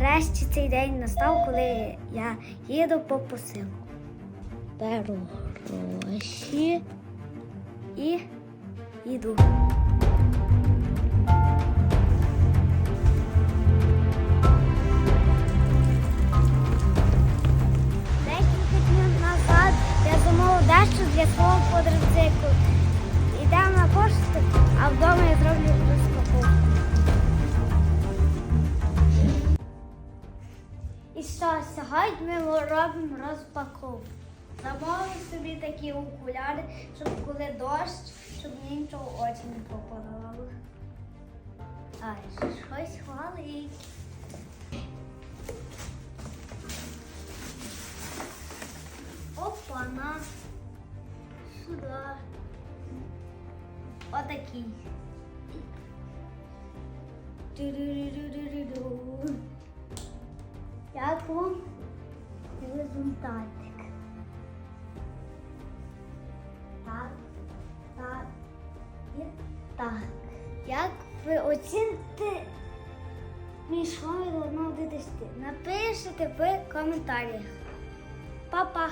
нарешті цей день настав, коли я їду по посилку. Беру гроші і йду. Дещо для свого квадроциклу. Йдемо на пошту, І що, сьогодні ми робимо розпаковку. Замовив собі такі окуляри, щоб коли дощ, щоб мені нічого очі не попадало. Ай, щось хвалить. Опа, на сюда. Отакий. Вам результатик? Так, так і так. Як ви оціните мій школу до 1 до 10? Напишите в коментарях. Па-па!